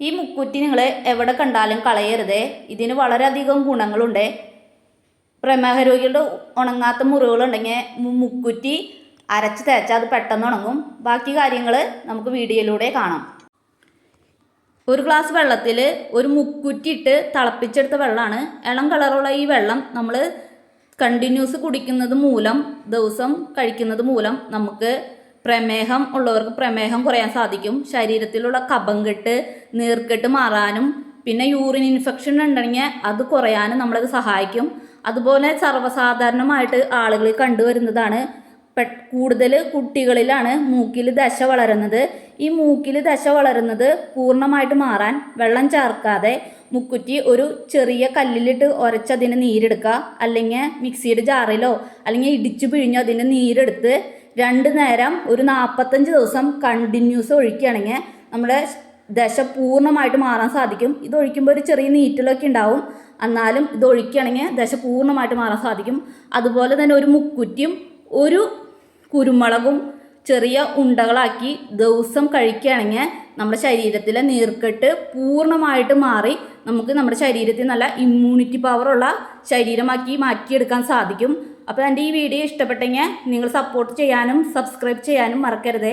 ഈ മുക്കുറ്റി നിങ്ങൾ എവിടെ കണ്ടാലും കളയരുത്. ഇതിന് വളരെയധികം ഗുണങ്ങളുണ്ട്. പ്രമേഹ രോഗികളുടെ ഉണങ്ങാത്ത മുറിവുകളുണ്ടെങ്കിൽ മുക്കുറ്റി അരച്ച് തേച്ചാൽ അത് പെട്ടെന്ന് ഉണങ്ങും. ബാക്കി കാര്യങ്ങൾ നമുക്ക് വീഡിയോയിലൂടെ കാണാം. ഒരു ഗ്ലാസ് വെള്ളത്തിൽ ഒരു മുക്കുറ്റി ഇട്ട് തിളപ്പിച്ചെടുത്ത വെള്ളമാണ് ഇളം കളറുള്ള ഈ വെള്ളം നമ്മൾ കണ്ടിന്യൂസ് കുടിക്കുന്നത് മൂലം ദിവസം കഴിക്കുന്നത് മൂലം നമുക്ക് പ്രമേഹം ഉള്ളവർക്ക് പ്രമേഹം കുറയാൻ സാധിക്കും. ശരീരത്തിലുള്ള കബം കെട്ട് നീർക്കെട്ട് മാറാനും പിന്നെ യൂറിൻ ഇൻഫെക്ഷൻ ഉണ്ടെങ്കിൽ അത് കുറയാനും നമ്മളത് സഹായിക്കും. അതുപോലെ സർവസാധാരണമായിട്ട് ആളുകളിൽ കണ്ടുവരുന്നതാണ് കൂടുതൽ കുട്ടികളിലാണ് മൂക്കിൽ ദശ വളരുന്നത്. ഈ മൂക്കിൽ ദശ വളരുന്നത് പൂർണമായിട്ട് മാറാൻ വെള്ളം ചേർക്കാതെ മുക്കുറ്റി ഒരു ചെറിയ കല്ലിലിട്ട് ഉരച്ചതിന് നീരെടുക്കുക. അല്ലെങ്കിൽ മിക്സിയുടെ ജാറിലോ അല്ലെങ്കിൽ ഇടിച്ചു പിഴിഞ്ഞോ അതിന്റെ നീരെടുത്ത് രണ്ട് നേരം ഒരു നാൽപ്പത്തഞ്ച് ദിവസം കണ്ടിന്യൂസ് ഒഴിക്കുകയാണെങ്കിൽ നമ്മുടെ ദശ പൂർണമായിട്ട് മാറാൻ സാധിക്കും. ഇത് ഒഴിക്കുമ്പോൾ ഒരു ചെറിയ നീറ്റലൊക്കെ ഉണ്ടാവും. എന്നാലും ഇത് ഒഴിക്കുകയാണെങ്കിൽ ദശ പൂർണമായിട്ട് മാറാൻ സാധിക്കും. അതുപോലെ തന്നെ ഒരു മുക്കുറ്റിയും ഒരു കുരുമുളകും ചെറിയ ഉണ്ടകളാക്കി ദിവസം കഴിക്കുകയാണെങ്കിൽ നമ്മുടെ ശരീരത്തിലെ നീർക്കെട്ട് പൂർണമായിട്ട് മാറി നമുക്ക് നമ്മുടെ ശരീരത്തിൽ നല്ല ഇമ്മ്യൂണിറ്റി പവറുള്ള ശരീരമാക്കി മാറ്റിയെടുക്കാൻ സാധിക്കും. അപ്പോൾ എന്റെ ഈ വീഡിയോ ഇഷ്ടപ്പെട്ടെങ്കിൽ നിങ്ങൾ സപ്പോർട്ട് ചെയ്യാനും സബ്സ്ക്രൈബ് ചെയ്യാനും മറക്കരുതേ.